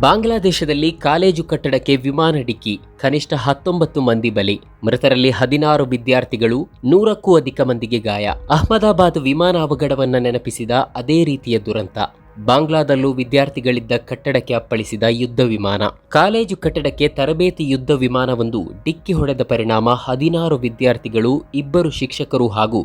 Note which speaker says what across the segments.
Speaker 1: ಬಾಂಗ್ಲಾದೇಶದಲ್ಲಿ ಕಾಲೇಜು ಕಟ್ಟಡಕ್ಕೆ ವಿಮಾನ ಡಿಕ್ಕಿ ಕನಿಷ್ಠ ಹತ್ತೊಂಬತ್ತು ಮಂದಿ ಬಲಿ. ಮೃತರಲ್ಲಿ ಹದಿನಾರು ವಿದ್ಯಾರ್ಥಿಗಳು, ನೂರಕ್ಕೂ ಅಧಿಕ ಮಂದಿಗೆ ಗಾಯ. ಅಹಮದಾಬಾದ್ ವಿಮಾನ ಅವಘಡವನ್ನು ನೆನಪಿಸಿದ ಅದೇ ರೀತಿಯ ದುರಂತ. ಬಾಂಗ್ಲಾದಲ್ಲೂ ವಿದ್ಯಾರ್ಥಿಗಳಿದ್ದ ಕಟ್ಟಡಕ್ಕೆ ಅಪ್ಪಳಿಸಿದ ಯುದ್ಧ ವಿಮಾನ. ಕಾಲೇಜು ಕಟ್ಟಡಕ್ಕೆ ತರಬೇತಿ ಯುದ್ಧ ವಿಮಾನವೊಂದು ಡಿಕ್ಕಿ ಹೊಡೆದ ಪರಿಣಾಮ ಹದಿನಾರು ವಿದ್ಯಾರ್ಥಿಗಳು, ಇಬ್ಬರು ಶಿಕ್ಷಕರು ಹಾಗೂ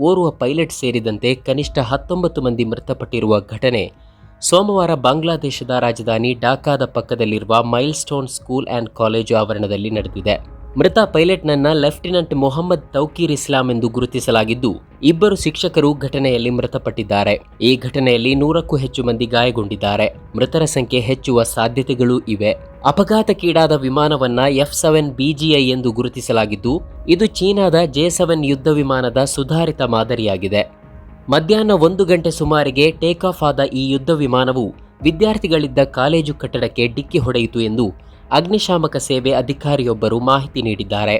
Speaker 1: ಓರ್ವ ಪೈಲಟ್ ಸೇರಿದಂತೆ ಕನಿಷ್ಠ ಹತ್ತೊಂಬತ್ತು ಮಂದಿ ಮೃತಪಟ್ಟಿರುವ ಘಟನೆ ಸೋಮವಾರ ಬಾಂಗ್ಲಾದೇಶದ ರಾಜಧಾನಿ ಢಾಕಾದ ಪಕ್ಕದಲ್ಲಿರುವ milestone school and college ಆವರಣದಲ್ಲಿ ನಡೆದಿದೆ. ಮೃತ ಪೈಲಟ್ನನ್ನ ಲೆಫ್ಟಿನೆಂಟ್ ಮೊಹಮ್ಮದ್ ತೌಕೀರ್ ಇಸ್ಲಾಂ ಎಂದು ಗುರುತಿಸಲಾಗಿದ್ದು, ಇಬ್ಬರು ಶಿಕ್ಷಕರು ಘಟನೆಯಲ್ಲಿ ಮೃತಪಟ್ಟಿದ್ದಾರೆ. ಈ ಘಟನೆಯಲ್ಲಿ ನೂರಕ್ಕೂ ಹೆಚ್ಚು ಮಂದಿ ಗಾಯಗೊಂಡಿದ್ದಾರೆ. ಮೃತರ ಸಂಖ್ಯೆ ಹೆಚ್ಚುವ ಸಾಧ್ಯತೆಗಳೂ ಇವೆ. ಅಪಘಾತಕ್ಕೀಡಾದ ವಿಮಾನವನ್ನ ಎಫ್ ಸೆವೆನ್ ಬಿಜಿಐ ಎಂದು ಗುರುತಿಸಲಾಗಿದ್ದು, ಇದು ಚೀನಾದ ಜೆ ಸೆವೆನ್ ಯುದ್ಧ ವಿಮಾನದ ಸುಧಾರಿತ ಮಾದರಿಯಾಗಿದೆ. ಮಧ್ಯಾಹ್ನ ಒಂದು ಗಂಟೆ ಸುಮಾರಿಗೆ ಟೇಕ್ ಆಫ್ ಆದ ಈ ಯುದ್ಧ ವಿಮಾನವು ವಿದ್ಯಾರ್ಥಿಗಳಿದ್ದ ಕಾಲೇಜು ಕಟ್ಟಡಕ್ಕೆ ಡಿಕ್ಕಿ ಹೊಡೆಯಿತು ಎಂದು ಅಗ್ನಿಶಾಮಕ ಸೇವೆ ಅಧಿಕಾರಿಯೊಬ್ಬರು ಮಾಹಿತಿ ನೀಡಿದ್ದಾರೆ.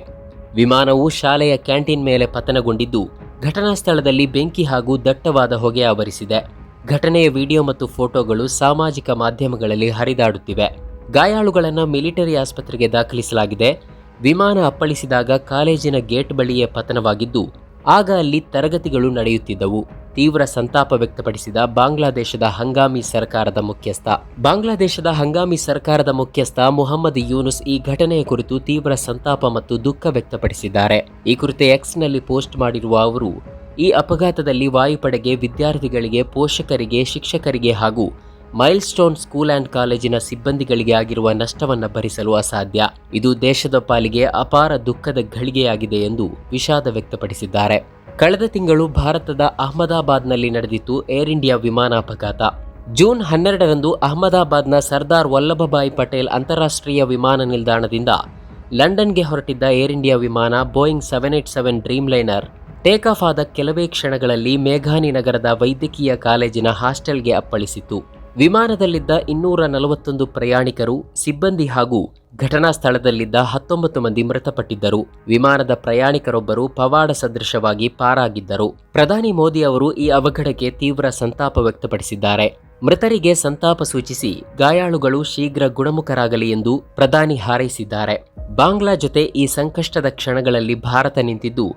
Speaker 1: ವಿಮಾನವು ಶಾಲೆಯ ಕ್ಯಾಂಟೀನ್ ಮೇಲೆ ಪತನಗೊಂಡಿದ್ದು, ಘಟನಾ ಸ್ಥಳದಲ್ಲಿ ಬೆಂಕಿ ಹಾಗೂ ದಟ್ಟವಾದ ಹೊಗೆ ಆವರಿಸಿದೆ. ಘಟನೆಯ ವಿಡಿಯೋ ಮತ್ತು ಫೋಟೋಗಳು ಸಾಮಾಜಿಕ ಮಾಧ್ಯಮಗಳಲ್ಲಿ ಹರಿದಾಡುತ್ತಿವೆ. ಗಾಯಾಳುಗಳನ್ನು ಮಿಲಿಟರಿ ಆಸ್ಪತ್ರೆಗೆ ದಾಖಲಿಸಲಾಗಿದೆ. ವಿಮಾನ ಅಪ್ಪಳಿಸಿದಾಗ ಕಾಲೇಜಿನ ಗೇಟ್ ಬಳಿಯೇ ಪತನವಾಗಿದ್ದು, ಆಗ ಅಲ್ಲಿ ತರಗತಿಗಳು ನಡೆಯುತ್ತಿದ್ದವು. ತೀವ್ರ ಸಂತಾಪ ವ್ಯಕ್ತಪಡಿಸಿದ ಬಾಂಗ್ಲಾದೇಶದ ಹಂಗಾಮಿ ಸರ್ಕಾರದ ಮುಖ್ಯಸ್ಥ. ಬಾಂಗ್ಲಾದೇಶದ ಹಂಗಾಮಿ ಸರ್ಕಾರದ ಮುಖ್ಯಸ್ಥ ಮುಹಮ್ಮದ್ ಯೂನುಸ್ ಈ ಘಟನೆಯ ಕುರಿತು ತೀವ್ರ ಸಂತಾಪ ಮತ್ತು ದುಃಖ ವ್ಯಕ್ತಪಡಿಸಿದ್ದಾರೆ. ಈ ಕುರಿತು ಎಕ್ಸ್ನಲ್ಲಿ ಪೋಸ್ಟ್ ಮಾಡಿರುವ ಅವರು, ಈ ಅಪಘಾತದಲ್ಲಿ ವಾಯುಪಡೆಗೆ ವಿದ್ಯಾರ್ಥಿಗಳಿಗೆ ಪೋಷಕರಿಗೆ, ಶಿಕ್ಷಕರಿಗೆ ಹಾಗೂ ಮೈಲ್ ಸ್ಟೋನ್ ಸ್ಕೂಲ್ ಆ್ಯಂಡ್ ಕಾಲೇಜಿನ ಸಿಬ್ಬಂದಿಗಳಿಗೆ ಆಗಿರುವ ನಷ್ಟವನ್ನು ಭರಿಸಲು ಅಸಾಧ್ಯ. ಇದು ದೇಶದ ಪಾಲಿಗೆ ಅಪಾರ ದುಃಖದ ಘಳಿಗೆಯಾಗಿದೆ ಎಂದು ವಿಷಾದ ವ್ಯಕ್ತಪಡಿಸಿದ್ದಾರೆ. ಕಳೆದ ತಿಂಗಳು ಭಾರತದ ಅಹಮದಾಬಾದ್ನಲ್ಲಿ ನಡೆದಿತ್ತು ಏರ್ ಇಂಡಿಯಾ ವಿಮಾನ ಅಪಘಾತ. ಜೂನ್ ಹನ್ನೆರಡರಂದು ಅಹಮದಾಬಾದ್ನ ಸರ್ದಾರ್ ವಲ್ಲಭಭಾಯಿ ಪಟೇಲ್ ಅಂತಾರಾಷ್ಟ್ರೀಯ ವಿಮಾನ ನಿಲ್ದಾಣದಿಂದ ಲಂಡನ್ಗೆ ಹೊರಟಿದ್ದ ಏರ್ ಇಂಡಿಯಾ ವಿಮಾನ Boeing seven eight seven dreamliner take off ಆದ ಕೆಲವೇ ಕ್ಷಣಗಳಲ್ಲಿ ಮೇಘಾನಿ ನಗರದ ವೈದ್ಯಕೀಯ ಕಾಲೇಜಿನ ಹಾಸ್ಟೆಲ್ಗೆ ಅಪ್ಪಳಿಸಿತು ವಿಮಾನದಲ್ಲಿದ್ದ ಇನ್ನೂರ ನಲವತ್ತೊಂದು ಪ್ರಯಾಣಿಕರು, ಸಿಬ್ಬಂದಿ ಹಾಗೂ ಘಟನಾ ಸ್ಥಳದಲ್ಲಿದ್ದ ಹತ್ತೊಂಬತ್ತು ಮಂದಿ ಮೃತಪಟ್ಟಿದ್ದರು. ವಿಮಾನದ ಪ್ರಯಾಣಿಕರೊಬ್ಬರು ಪವಾಡ ಸದೃಶವಾಗಿ ಪಾರಾಗಿದ್ದರು. ಪ್ರಧಾನಿ ಮೋದಿ ಅವರು ಈ ಅವಘಡಕ್ಕೆ ತೀವ್ರ ಸಂತಾಪ ವ್ಯಕ್ತಪಡಿಸಿದ್ದಾರೆ. ಮೃತರಿಗೆ ಸಂತಾಪ ಸೂಚಿಸಿ ಗಾಯಾಳುಗಳು ಶೀಘ್ರ ಗುಣಮುಖರಾಗಲಿ ಎಂದು ಪ್ರಧಾನಿ ಹಾರೈಸಿದ್ದಾರೆ. ಬಾಂಗ್ಲಾ ಜೊತೆ ಈ ಸಂಕಷ್ಟದ ಕ್ಷಣಗಳಲ್ಲಿ ಭಾರತ ನಿಂತಿದ್ದು